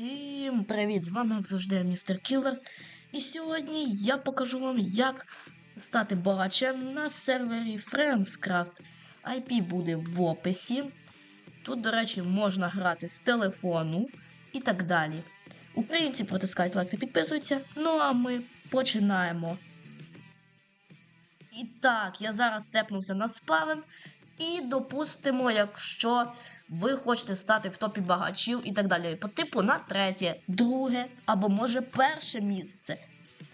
Всім привіт! З вами, як завжди, містер Кілер. І сьогодні я покажу вам, як стати багачем на сервері Friendscraft. IP буде в описі. Тут, до речі, можна грати з телефону і так далі. Українці протискають лайк та підписуються. Ну а ми починаємо. І так, я зараз степнувся на спавен. І допустимо, якщо ви хочете стати в топі багачів і так далі. По типу на третє, друге або може перше місце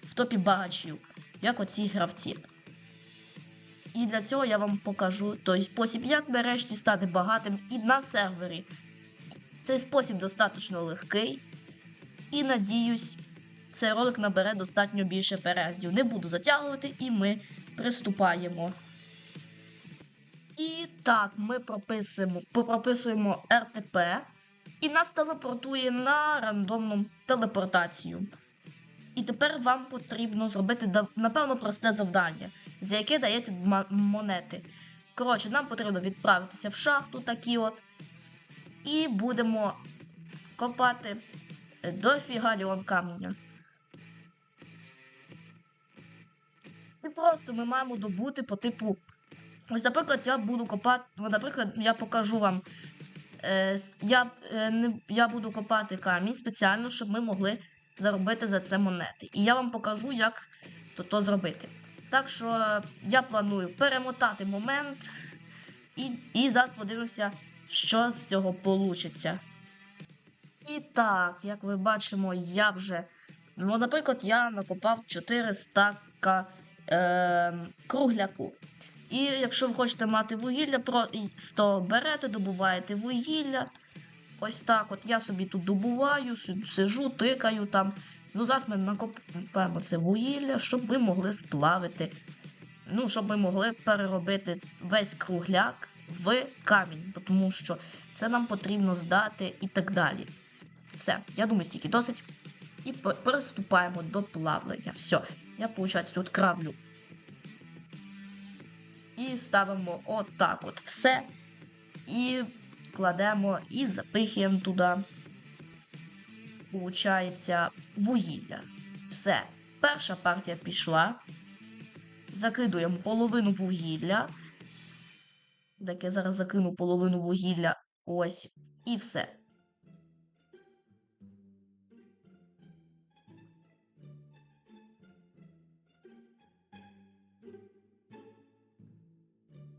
в топі багачів, як оці гравці. І для цього я вам покажу той спосіб, як нарешті стати багатим і на сервері. Цей спосіб достатньо легкий. І надіюсь, цей ролик набере достатньо більше переглядів. Не буду затягувати, і ми приступаємо. І так, ми прописуємо, прописуємо РТП, і нас телепортує на рандомну телепортацію. І тепер вам потрібно зробити, напевно, просте завдання, за яке дається монети. Коротше, нам потрібно відправитися в шахту такі от. І будемо копати е, до фігаліон каменя. І просто ми маємо добути по типу Ось, наприклад, я буду копати. ну, Наприклад, я покажу вам. Е, я, е, не, я буду копати камінь спеціально, щоб ми могли заробити за це монети. І я вам покажу, як то, то зробити. Так що е, я планую перемотати момент і, і зараз подивимося, що з цього вийде. І так, як ви бачимо, я вже. Ну, наприклад, я накопав 4 стака е, кругляку. І якщо ви хочете мати вугілля, просто берете, добуваєте вугілля. Ось так. От я собі тут добуваю, сижу, тикаю там. Ну, зараз ми накопаємо це вугілля, щоб ми могли сплавити. Ну, щоб ми могли переробити весь кругляк в камінь, тому що це нам потрібно здати і так далі. Все, я думаю, стільки досить. І приступаємо до плавлення. Все, я, виходить, тут краблю і ставимо отак от все. І кладемо і запихуємо туди. Получається вугілля. Все. Перша партія пішла. Закидуємо половину вугілля. Так я зараз закину половину вугілля. Ось. І все.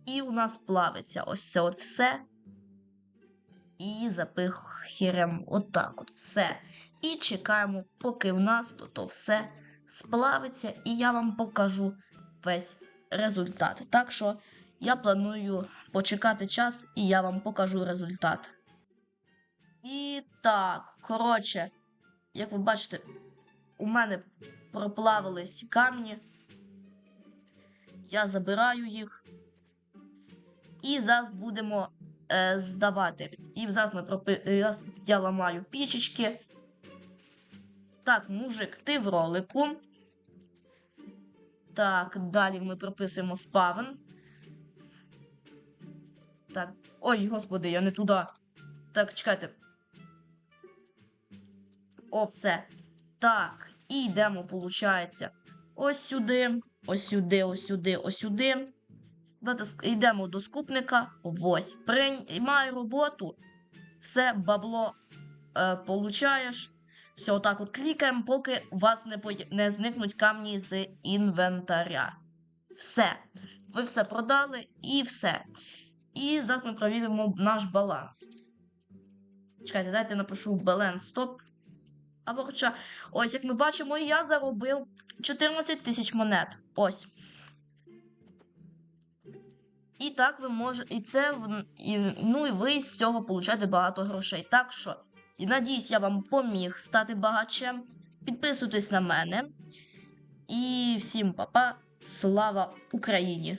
І у нас плавиться ось це от все. І запихіремо отак от все. І чекаємо, поки в нас то, то все сплавиться, і я вам покажу весь результат. Так що я планую почекати час, і я вам покажу результат. І так, коротше, як ви бачите, у мене проплавились камні. Я забираю їх. І зараз будемо е, здавати. І зараз ми пропи... е, зараз я ламаю пічечки. Так, мужик, ти в ролику. Так, далі ми прописуємо спавен. Так. Ой, господи, я не туди. Так, чекайте. О, все. Так, і йдемо, виходить. Ось сюди, ось сюди, ось сюди, ось сюди. Натис- Йдемо до скупника. Ось. Приймай роботу. Все, бабло е, получаєш. Все, отак от клікаємо, поки у вас не, пої- не зникнуть камні з інвентаря. Все. Ви все продали і все. І зараз ми провіримо наш баланс. Чекайте, дайте напишу баланс стоп. Або хоча, ось як ми бачимо, я заробив 14 тисяч монет. Ось. І так ви можете. І це і, ну і ви з цього получаєте багато грошей. Так що, і надіюсь, я вам поміг стати багачем. Підписуйтесь на мене. І всім па-па. Слава Україні!